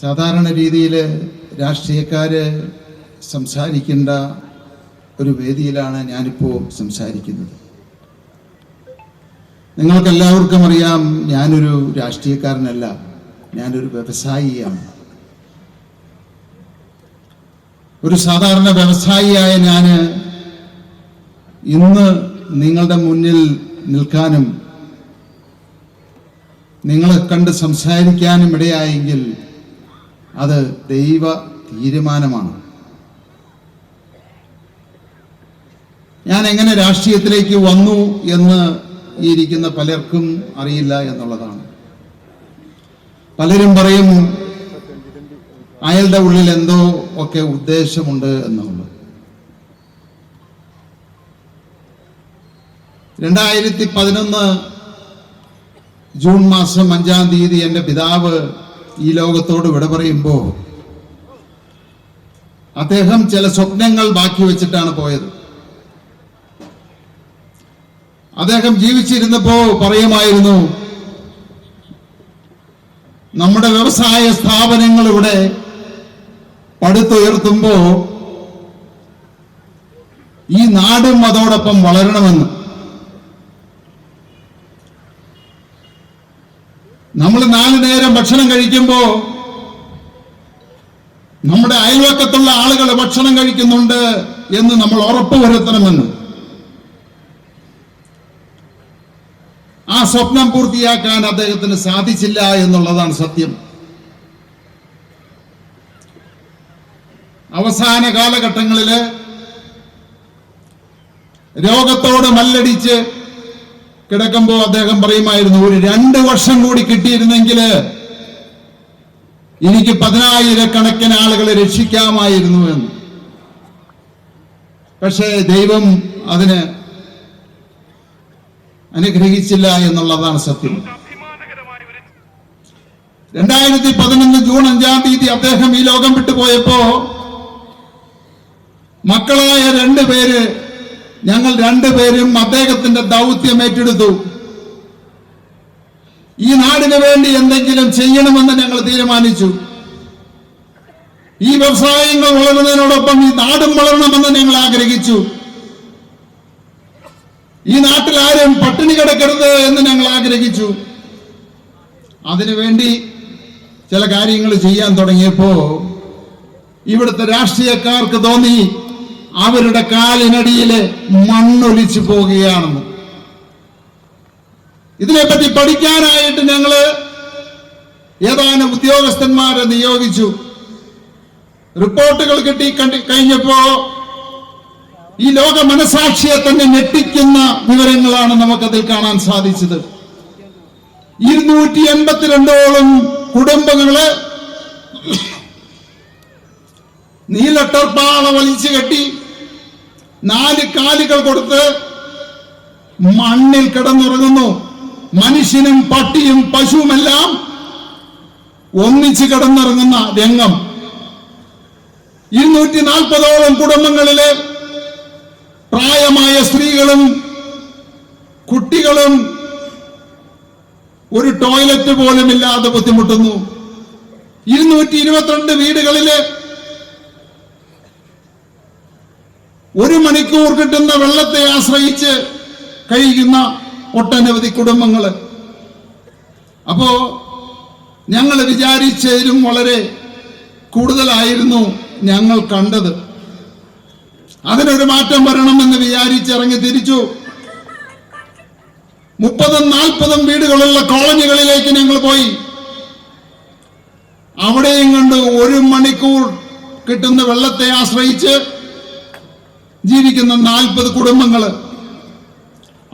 സാധാരണ രീതിയിൽ രാഷ്ട്രീയക്കാർ സംസാരിക്കേണ്ട ഒരു വേദിയിലാണ് ഞാനിപ്പോൾ സംസാരിക്കുന്നത്. നിങ്ങൾക്കെല്ലാവർക്കും അറിയാം ഞാനൊരു രാഷ്ട്രീയക്കാരനല്ല ഞാനൊരു വ്യവസായിയാണ്. ഒരു സാധാരണ വ്യവസായിയായ ഞാൻ ഇന്ന് നിങ്ങളുടെ മുന്നിൽ നിൽക്കാനും നിങ്ങളെ കണ്ട് സംസാരിക്കാനും ഇടയായെങ്കിൽ അത് ദൈവ തീരുമാനമാണ്. ഞാൻ എങ്ങനെ രാഷ്ട്രീയത്തിലേക്ക് വന്നു എന്ന് ഈ ഇരിക്കുന്ന പലർക്കും അറിയില്ല എന്നുള്ളതാണ്. പലരും പറയും അയാളുടെ ഉള്ളിൽ എന്തോ ഒക്കെ ഉദ്ദേശമുണ്ട് എന്നുള്ളത്. രണ്ടായിരത്തി പതിനൊന്ന് ജൂൺ മാസം അഞ്ചാം തീയതി എന്റെ പിതാവ് ഈ ലോകത്തോട് വിട പറയുമ്പോൾ അദ്ദേഹം ചില സ്വപ്നങ്ങൾ ബാക്കി വെച്ചിട്ടാണ് പോയത്. അദ്ദേഹം ജീവിച്ചിരുന്നപ്പോ പറയുമായിരുന്നു നമ്മുടെ വ്യവസായ സ്ഥാപനങ്ങൾ ഇവിടെ പടുത്തുയർത്തുമ്പോ ഈ നാടും അതോടൊപ്പം വളരണമെന്ന് നമ്മൾ നാല് നേരം ഭക്ഷണം കഴിക്കുമ്പോ നമ്മുടെ അയൽവക്കത്തുള്ള ആളുകൾ ഭക്ഷണം കഴിക്കുന്നുണ്ട് എന്ന് നമ്മൾ ഉറപ്പുവരുത്തണമെന്ന് ആ സ്വപ്നം പൂർത്തിയാക്കാൻ അദ്ദേഹത്തിന് സാധിച്ചില്ല എന്നുള്ളതാണ് സത്യം. അവസാന കാലഘട്ടങ്ങളിൽ രോഗത്തോട് മല്ലടിച്ച് കിടക്കുമ്പോൾ അദ്ദേഹം പറയുമായിരുന്നു ഒരു രണ്ട് വർഷം കൂടി കിട്ടിയിരുന്നെങ്കിൽ എനിക്ക് പതിനായിരക്കണക്കിന് ആളുകളെ രക്ഷിക്കാമായിരുന്നു എന്ന്. പക്ഷേ ദൈവം അതിന് അനുഗ്രഹിച്ചില്ല എന്നുള്ളതാണ് സത്യം. രണ്ടായിരത്തി പതിനൊന്ന് ജൂൺ അഞ്ചാം തീയതി അദ്ദേഹം ഈ ലോകം വിട്ടുപോയപ്പോ മക്കളായ രണ്ടുപേര് ഞങ്ങൾ രണ്ടുപേരും അദ്ദേഹത്തിന്റെ ദൗത്യം ഏറ്റെടുത്തു. ഈ നാടിന് വേണ്ടി എന്തെങ്കിലും ചെയ്യണമെന്ന് ഞങ്ങൾ തീരുമാനിച്ചു. ഈ വ്യവസായങ്ങൾ വളരുന്നതിനോടൊപ്പം ഈ നാടും വളരണമെന്ന് ഞങ്ങൾ ആഗ്രഹിച്ചു. ഈ നാട്ടിൽ ആരും പട്ടിണി കിടക്കരുത് എന്ന് ഞങ്ങൾ ആഗ്രഹിച്ചു. അതിനുവേണ്ടി ചില കാര്യങ്ങൾ ചെയ്യാൻ തുടങ്ങിയപ്പോ ഇവിടുത്തെ രാഷ്ട്രീയക്കാർക്ക് തോന്നി അവരുടെ കാലിനടിയിലെ മണ്ണൊലിച്ചു പോവുകയാണെന്ന്. ഇതിനെപ്പറ്റി പഠിക്കാനായിട്ട് ഞങ്ങൾ ഏതാനും ഉദ്യോഗസ്ഥന്മാരെ നിയോഗിച്ചു. റിപ്പോർട്ടുകൾ കിട്ടി കണ്ടി കഴിഞ്ഞപ്പോ ഈ ലോക മനസാക്ഷിയെ തന്നെ ഞെട്ടിക്കുന്ന വിവരങ്ങളാണ് നമുക്കതിൽ കാണാൻ സാധിച്ചത്. ഇരുന്നൂറ്റി എൺപത്തിരണ്ടോളം കുടുംബങ്ങൾ നീലട്ടർപ്പാള വലിച്ചു കെട്ടി നാല് കാലുകൾ കൊടുത്ത് മണ്ണിൽ കിടന്നുറങ്ങുന്നു. മനുഷ്യനും പട്ടിയും പശുവുമെല്ലാം ഒന്നിച്ച് കിടന്നിറങ്ങുന്ന രംഗം. ഇരുന്നൂറ്റി നാൽപ്പതോളം കുടുംബങ്ങളിലെ പ്രായമായ സ്ത്രീകളും കുട്ടികളും ഒരു ടോയ്ലറ്റ് പോലും ഇല്ലാതെ ബുദ്ധിമുട്ടുന്നു. ഇരുന്നൂറ്റി ഇരുപത്തിരണ്ട് വീടുകളിലെ ഒരു മണിക്കൂർ കിട്ടുന്ന വെള്ളത്തെ ആശ്രയിച്ച് കഴിയുന്ന ഒട്ടനവധി കുടുംബങ്ങൾ അപ്പോ ഞങ്ങൾ വിചാരിച്ചതിലും വളരെ കൂടുതലായിരുന്നു ഞങ്ങൾ കണ്ടത്. അതിനൊരു മാറ്റം വരണമെന്ന് വിചാരിച്ചിറങ്ങി തിരിച്ചു. മുപ്പതും നാൽപ്പതും വീടുകളുള്ള കോളനികളിലേക്ക് ഞങ്ങൾ പോയി. അവിടെയും കണ്ട് ഒരു മണിക്കൂർ കിട്ടുന്ന വെള്ളത്തെ ആശ്രയിച്ച് ജീവിക്കുന്ന നാൽപ്പത് കുടുംബങ്ങൾ.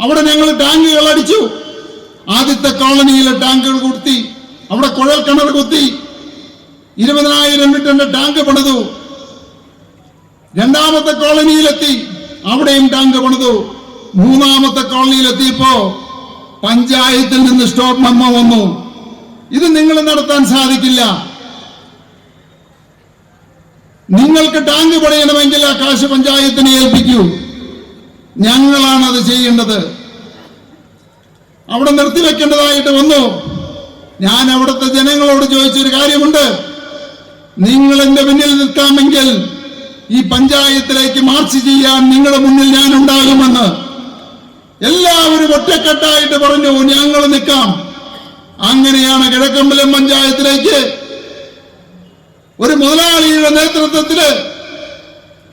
അവിടെ ഞങ്ങൾ ടാങ്കുകൾ അടിച്ചു. ആദ്യത്തെ കോളനിയിലെ ടാങ്കുകൾ കുത്തി അവിടെ കുഴൽ കിണർ കുത്തി. ഇരുപതിനായിരം ലിറ്ററിന്റെ ടാങ്ക് പണിതു. രണ്ടാമത്തെ കോളനിയിലെത്തി അവിടെയും ടാങ്ക് പണിതു. മൂന്നാമത്തെ കോളനിയിലെത്തിയപ്പോ പഞ്ചായത്തിൽ നിന്ന് സ്റ്റോപ്പ് മെമ്മ വന്നു. ഇത് നിങ്ങൾ നടത്താൻ സാധിക്കില്ല. നിങ്ങൾക്ക് ടാങ്ക് പണിയണമെങ്കിൽ ആ കാശ് പഞ്ചായത്തിനെ ഏൽപ്പിക്കൂ. ഞങ്ങളാണ് അത് ചെയ്യേണ്ടത്. അവിടെ നിർത്തി വെക്കേണ്ടതായിട്ട് വന്നു. ഞാൻ അവിടുത്തെ ജനങ്ങളോട് ചോദിച്ചൊരു കാര്യമുണ്ട്. നിങ്ങൾ എന്റെ മുന്നിൽ നിൽക്കാമെങ്കിൽ ഈ പഞ്ചായത്തിലേക്ക് മാർച്ച് ചെയ്യാൻ നിങ്ങളുടെ മുന്നിൽ ഞാൻ ഉണ്ടാകുമെന്ന്. എല്ലാവരും ഒറ്റക്കെട്ടായിട്ട് പറഞ്ഞു ഞങ്ങൾ നിൽക്കാം. അങ്ങനെയാണ് കിഴക്കമ്പലം പഞ്ചായത്തിലേക്ക് ഒരു മുതലാളിയുടെ നേതൃത്വത്തിൽ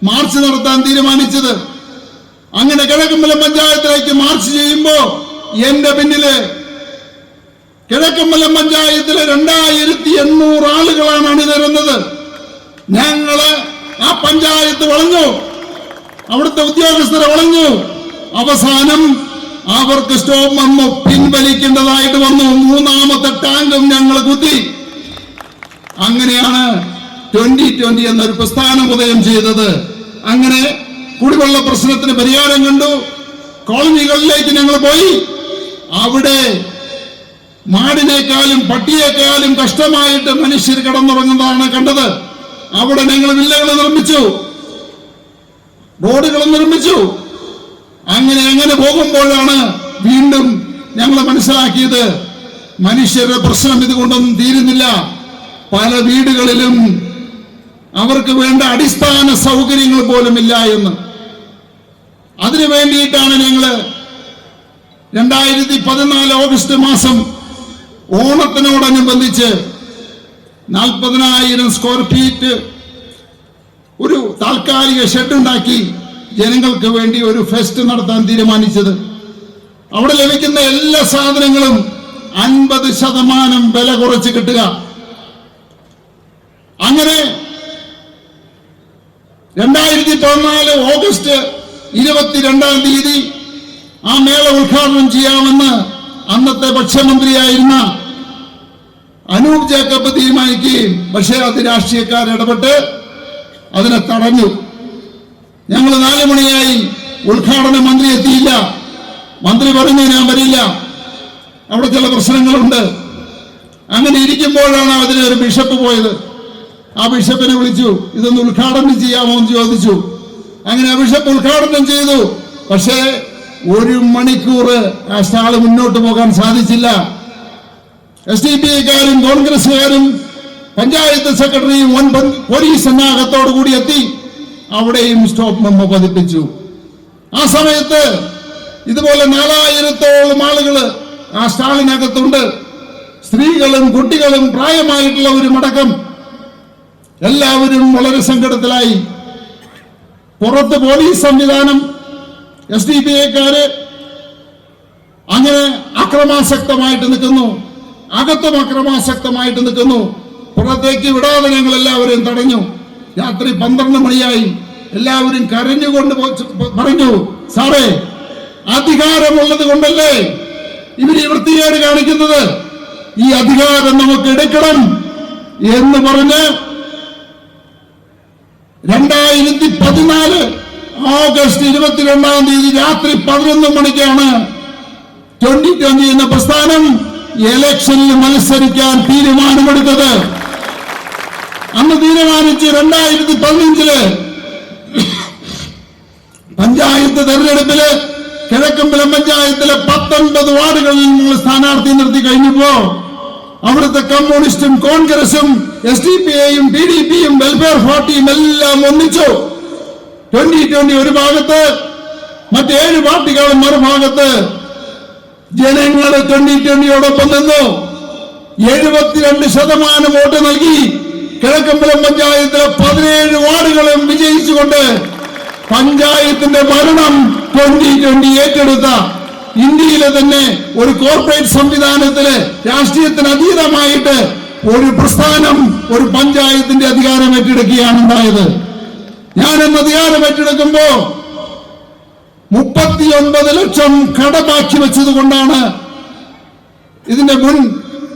മാർച്ച് നടത്താൻ തീരുമാനിച്ചത്. അങ്ങനെ കിഴക്കമ്പലം പഞ്ചായത്തിലേക്ക് മാർച്ച് ചെയ്യുമ്പോ എന്റെ പിന്നിൽ കിഴക്കമ്പലം പഞ്ചായത്തിലെ രണ്ടായിരത്തി എണ്ണൂറ് ആളുകളാണ് അണിനിരുന്നത്. ഞങ്ങൾ ആ പഞ്ചായത്ത് വളഞ്ഞു. അവിടുത്തെ ഉദ്യോഗസ്ഥരെ വളഞ്ഞു. അവസാനം അവർക്ക് സ്റ്റോപ്പ് വന്നു. പിൻവലിക്കേണ്ടതായിട്ട് വന്നു. മൂന്നാമത്തെ ടാങ്കും ഞങ്ങൾ കുത്തി. അങ്ങനെയാണ് ട്വന്റി ട്വന്റി എന്നൊരു പ്രസ്ഥാനം ഉദയം ചെയ്തത്. അങ്ങനെ കുടിവെള്ള പ്രശ്നത്തിന് പരിഹാരം കണ്ടു. കോളനികളിലേക്ക് ഞങ്ങൾ പോയി. അവിടെ മാടിനേക്കാളും പട്ടിയേക്കാളും കഷ്ടമായിട്ട് മനുഷ്യർ കിടന്നുറങ്ങുന്നതാണ് കണ്ടത്. അവിടെ ഞങ്ങൾ വില്ലകൾ നിർമ്മിച്ചു. റോഡുകൾ നിർമ്മിച്ചു. അങ്ങനെ അങ്ങനെ പോകുമ്പോഴാണ് വീണ്ടും ഞങ്ങൾ മനസ്സിലാക്കിയത് മനുഷ്യരുടെ പ്രശ്നം ഇതുകൊണ്ടൊന്നും തീരുന്നില്ല. പല വീടുകളിലും അവർക്ക് വേണ്ട അടിസ്ഥാന സൗകര്യങ്ങൾ പോലും ഇല്ല എന്ന്. അതിനു വേണ്ടിയിട്ടാണ് ഞങ്ങൾ രണ്ടായിരത്തി പതിനാല് ഓഗസ്റ്റ് മാസം ഓണത്തിനോടനുബന്ധിച്ച് നാൽപ്പതിനായിരം സ്ക്വയർ ഫീറ്റ് ഒരു താൽക്കാലിക ഷെഡ് ഉണ്ടാക്കി ജനങ്ങൾക്ക് വേണ്ടി ഒരു ഫെസ്റ്റ് നടത്താൻ തീരുമാനിച്ചത്. അവിടെ ലഭിക്കുന്ന എല്ലാ സാധനങ്ങളും അൻപത് ശതമാനം വില കുറച്ച് കിട്ടുക. അങ്ങനെ രണ്ടായിരത്തി പതിനാല് ഓഗസ്റ്റ് ഇരുപത്തിരണ്ടാം തീയതി ആ മേള ഉദ്ഘാടനം ചെയ്യാമെന്ന് അന്നത്തെ ഭക്ഷ്യമന്ത്രിയായിരുന്ന അനൂപ് ജേക്കബ് തീരുമാനിക്കുകയും പക്ഷേ അത് രാഷ്ട്രീയക്കാർ ഇടപെട്ട് അതിനെ തടഞ്ഞു. ഞങ്ങൾ നാലു മണിയായി ഉദ്ഘാടന മന്ത്രി എത്തിയില്ല. മന്ത്രി പറഞ്ഞു ഞാൻ വരില്ല. അവിടെ ചില പ്രശ്നങ്ങളുണ്ട്. അങ്ങനെ ഇരിക്കുമ്പോഴാണ് അതിന് ഒരു ബിഷപ്പ് പോയത്. ആ ബിഷപ്പിനെ വിളിച്ചു. ഇതൊന്ന് ഉദ്ഘാടനം ചെയ്യാമോ? എന്ന് ചോദിച്ചു. അങ്ങനെ അഭിഷേക് ഉദ്ഘാടനം ചെയ്തു. പക്ഷേ ഒരു മണിക്കൂർ ആ മുന്നോട്ട് പോകാൻ സാധിച്ചില്ല. എസ് ഡി പി ഐക്കാരും കോൺഗ്രസുകാരും പഞ്ചായത്ത് സെക്രട്ടറിയും പോലീസ് സന്നാഹത്തോടു കൂടി എത്തി അവിടെയും സ്റ്റോപ്പ് മെമ്മോ പതിപ്പിച്ചു. ആ സമയത്ത് ഇതുപോലെ നാലായിരത്തോളം ആളുകൾ ആ സ്റ്റാളിനകത്തുണ്ട്. സ്ത്രീകളും കുട്ടികളും പ്രായമായിട്ടുള്ളവരും അടക്കം എല്ലാവരും വളരെ സങ്കടത്തിലായി. പുറത്ത് പോലീസ് സംവിധാനം എസ് ഡി പി ഐക്കാര് അങ്ങനെ അക്രമാസക്തമായിട്ട് നിൽക്കുന്നു. അകത്തും അക്രമാസക്തമായിട്ട് നിൽക്കുന്നു. പുറത്തേക്ക് വിടാതെ ഞങ്ങൾ എല്ലാവരെയും തടഞ്ഞു. രാത്രി പന്ത്രണ്ട് മണിയായി. എല്ലാവരും കരഞ്ഞുകൊണ്ട് പറഞ്ഞു സാറേ അധികാരമുള്ളത് കൊണ്ടല്ലേ ഇവർ വൃത്തിയാണ് കാണിക്കുന്നത്? ഈ അധികാരം നമുക്ക് എടുക്കണം. എന്ന് പറഞ്ഞ് രണ്ടായിരത്തി പതിനാല് ഓഗസ്റ്റ് ഇരുപത്തിരണ്ടാം തീയതി രാത്രി പതിനൊന്ന് മണിക്കാണ് ട്വന്റി ട്വന്റി എന്ന പ്രസ്ഥാനം ഇലക്ഷനിൽ മത്സരിക്കാൻ തീരുമാനമെടുത്തത്. അന്ന് തീരുമാനിച്ച് രണ്ടായിരത്തി പതിനഞ്ചിൽ പഞ്ചായത്ത് തെരഞ്ഞെടുപ്പിൽ കിഴക്കമ്പലം പഞ്ചായത്തിലെ പത്തൊൻപത് വാർഡുകളിൽ നിങ്ങൾ സ്ഥാനാർത്ഥി നിർത്തി കഴിഞ്ഞപ്പോ അവിടുത്തെ കമ്മ്യൂണിസ്റ്റും കോൺഗ്രസും എസ് ഡി പി ഐയും പി ഡി പിയും വെൽഫെയർ പാർട്ടിയും എല്ലാം ഒന്നിച്ചു. ട്വന്റി ട്വന്റി ഒരു ഭാഗത്ത് മറ്റേഴ് പാർട്ടികളും മറുഭാഗത്ത് ജനങ്ങൾ ട്വന്റി ട്വന്റിയോടൊപ്പം നിന്നു. എഴുപത്തിരണ്ട് ശതമാനം വോട്ട് നൽകി. കിഴക്കമ്പലം പഞ്ചായത്തിലെ പതിനേഴ് വാർഡുകളും വിജയിച്ചുകൊണ്ട് പഞ്ചായത്തിന്റെ ഭരണം ട്വന്റി ട്വന്റി ഏറ്റെടുത്ത ഇന്ത്യയിലെ തന്നെ ഒരു കോർപ്പറേറ്റ് സംവിധാനത്തിൽ രാഷ്ട്രീയത്തിന് അതീതമായിട്ട് ഒരു പ്രസ്ഥാനം ഒരു പഞ്ചായത്തിന്റെ അധികാരം ഏറ്റെടുക്കുകയാണ് ഉണ്ടായത് ഞാനെന്ന് അധികാരം ഏറ്റെടുക്കുമ്പോ മുപ്പത്തിയൊൻപത് ലക്ഷം കടമാക്കി വെച്ചത് കൊണ്ടാണ് ഇതിന്റെ മുൻ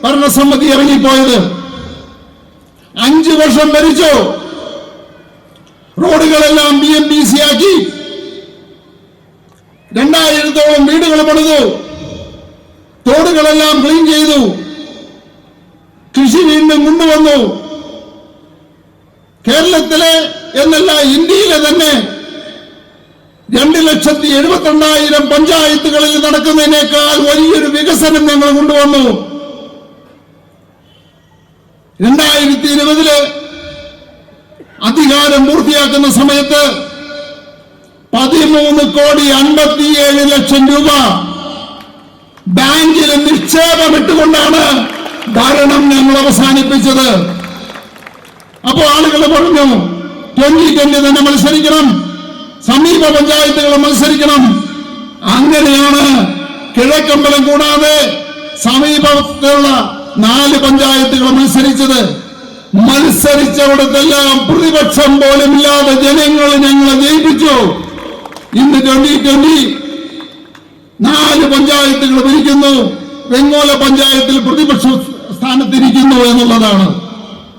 ഭരണസമിതി ഇറങ്ങിപ്പോയത്. അഞ്ചു വർഷം ഭരിച്ചു. റോഡുകളെല്ലാം ബി എം ബി സി ആക്കി. രണ്ടായിരത്തോളം വീടുകൾ പണിതു. തോടുകളെല്ലാം ക്ലീൻ ചെയ്തു. കൃഷി വീണ്ടും കൊണ്ടുവന്നു. കേരളത്തിലെ എന്നല്ല ഇന്ത്യയിലെ തന്നെ രണ്ട് ലക്ഷത്തി എഴുപത്തിരണ്ടായിരം പഞ്ചായത്തുകളിൽ നടക്കുന്നതിനേക്കാൾ വലിയൊരു വികസനം ഞങ്ങൾ കൊണ്ടുവന്നു. രണ്ടായിരത്തി ഇരുപതിൽ അധികാരം പൂർത്തിയാക്കുന്ന സമയത്ത് കോടി അൻപത്തിയേഴ് ലക്ഷം രൂപ ബാങ്കിൽ നിക്ഷേപമിട്ടുകൊണ്ടാണ് ഭരണം ഞങ്ങൾ അവസാനിപ്പിച്ചത്. അപ്പോ ആളുകൾ പറഞ്ഞു ട്വന്റി ട്വന്റി തന്നെ മത്സരിക്കണം സമീപ പഞ്ചായത്തുകൾ മത്സരിക്കണം. അങ്ങനെയാണ് കിഴക്കമ്പലം കൂടാതെ സമീപത്തുള്ള നാല് പഞ്ചായത്തുകൾ മത്സരിച്ചത്. മത്സരിച്ചവിടത്തെല്ലാം പ്രതിപക്ഷം പോലും ഇല്ലാതെ ജനങ്ങൾ ഞങ്ങളെ ജയിപ്പിച്ചു. ഇന്ന് ട്വന്റി ട്വന്റി നാല് പഞ്ചായത്തുകൾ ഭരിക്കുന്നു. വെങ്ങോല പഞ്ചായത്തിൽ പ്രതിപക്ഷ സ്ഥാനത്തിരിക്കുന്നു എന്നുള്ളതാണ്.